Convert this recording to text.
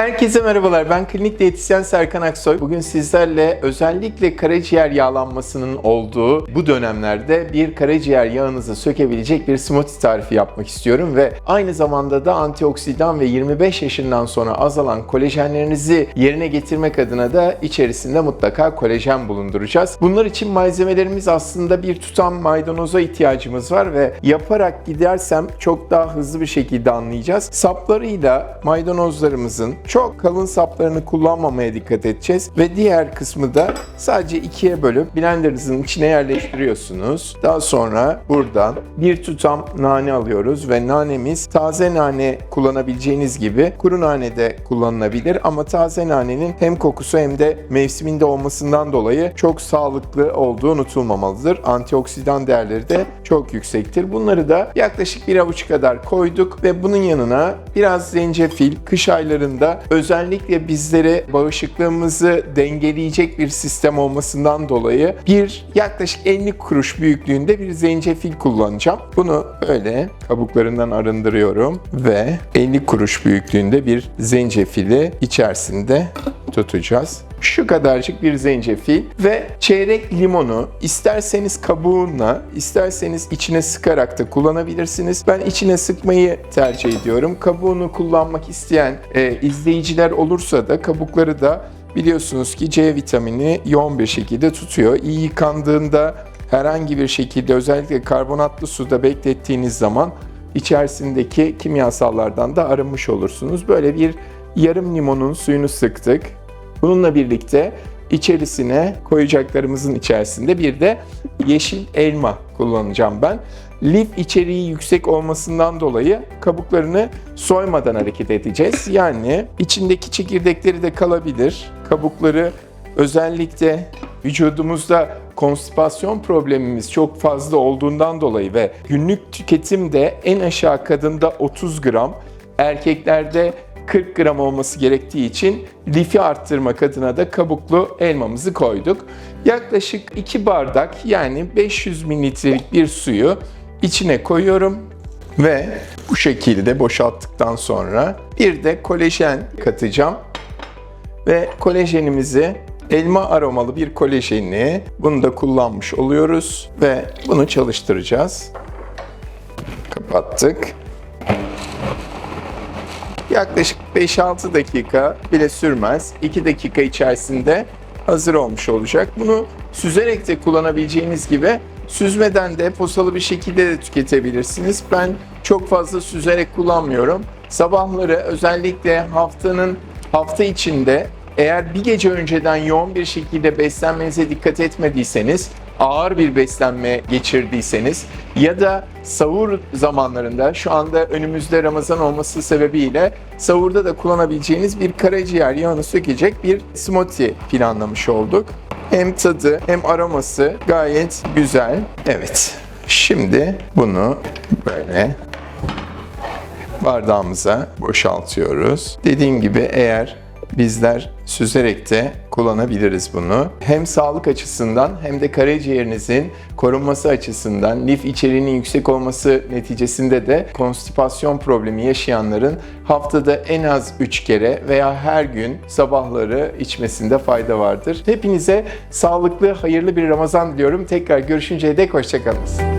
Herkese merhabalar. Ben klinik diyetisyen Serkan Aksoy. Bugün sizlerle özellikle karaciğer yağlanmasının olduğu bu dönemlerde bir karaciğer yağınızı sökebilecek bir smoothie tarifi yapmak istiyorum ve aynı zamanda da antioksidan ve 25 yaşından sonra azalan kolajenlerinizi yerine getirmek adına da içerisinde mutlaka kolajen bulunduracağız. Bunlar için malzemelerimiz aslında bir tutam maydanoza ihtiyacımız var ve yaparak gidersem çok daha hızlı bir şekilde anlayacağız. Saplarıyla maydanozlarımızın çok kalın saplarını kullanmamaya dikkat edeceğiz ve diğer kısmı da sadece ikiye bölüp blenderınızın içine yerleştiriyorsunuz. Daha sonra buradan bir tutam nane alıyoruz ve nanemiz taze nane kullanabileceğiniz gibi kuru nane de kullanılabilir ama taze nanenin hem kokusu hem de mevsiminde olmasından dolayı çok sağlıklı olduğu unutulmamalıdır. Antioksidan değerleri de çok yüksektir. Bunları da yaklaşık bir avuç kadar koyduk ve bunun yanına biraz zencefil kış aylarında özellikle bizlere bağışıklığımızı dengeleyecek bir sistem olmasından dolayı bir yaklaşık 50 kuruş büyüklüğünde bir zencefil kullanacağım. Bunu böyle kabuklarından arındırıyorum ve 50 kuruş büyüklüğünde bir zencefili içerisinde tutacağız. Şu kadarcık bir zencefil ve çeyrek limonu isterseniz kabuğunla, isterseniz içine sıkarak da kullanabilirsiniz. Ben içine sıkmayı tercih ediyorum. Kabuğunu kullanmak isteyen e, izleyiciler olursa da kabukları da biliyorsunuz ki C vitamini yoğun bir şekilde tutuyor. İyi yıkandığında herhangi bir şekilde özellikle karbonatlı suda beklettiğiniz zaman içerisindeki kimyasallardan da arınmış olursunuz. Böyle bir yarım limonun suyunu sıktık. Bununla birlikte içerisine koyacaklarımızın içerisinde bir de yeşil elma kullanacağım ben. Lif içeriği yüksek olmasından dolayı kabuklarını soymadan hareket edeceğiz. Yani içindeki çekirdekleri de kalabilir. Kabukları özellikle vücudumuzda konstipasyon problemimiz çok fazla olduğundan dolayı ve günlük tüketimde en aşağı kadında 30 gram, erkeklerde 40 gram olması gerektiği için lifi arttırmak adına da kabuklu elmamızı koyduk. Yaklaşık 2 bardak yani 500 mililitrelik bir suyu içine koyuyorum ve bu şekilde boşalttıktan sonra bir de kolajen katacağım. Ve kolajenimizi elma aromalı bir kolajeni bunu da kullanmış oluyoruz ve bunu çalıştıracağız. Kapattık. Yaklaşık 5-6 dakika bile sürmez. 2 dakika içerisinde hazır olmuş olacak. Bunu süzerek de kullanabileceğiniz gibi süzmeden de posalı bir şekilde de tüketebilirsiniz. Ben çok fazla süzerek kullanmıyorum. Sabahları özellikle haftanın hafta içinde eğer bir gece önceden yoğun bir şekilde beslenmenize dikkat etmediyseniz, ağır bir beslenme geçirdiyseniz ya da sahur zamanlarında şu anda önümüzde Ramazan olması sebebiyle sahurda da kullanabileceğiniz bir karaciğer yağını sökecek bir smoothie planlamış olduk. Hem tadı hem aroması gayet güzel. Evet. Şimdi bunu böyle bardağımıza boşaltıyoruz. Dediğim gibi eğer bizler süzerek de kullanabiliriz bunu. Hem sağlık açısından hem de karaciğerinizin korunması açısından lif içeriğinin yüksek olması neticesinde de konstipasyon problemi yaşayanların haftada en az 3 kere veya her gün sabahları içmesinde fayda vardır. Hepinize sağlıklı, hayırlı bir Ramazan diliyorum. Tekrar görüşünceye dek hoşçakalın.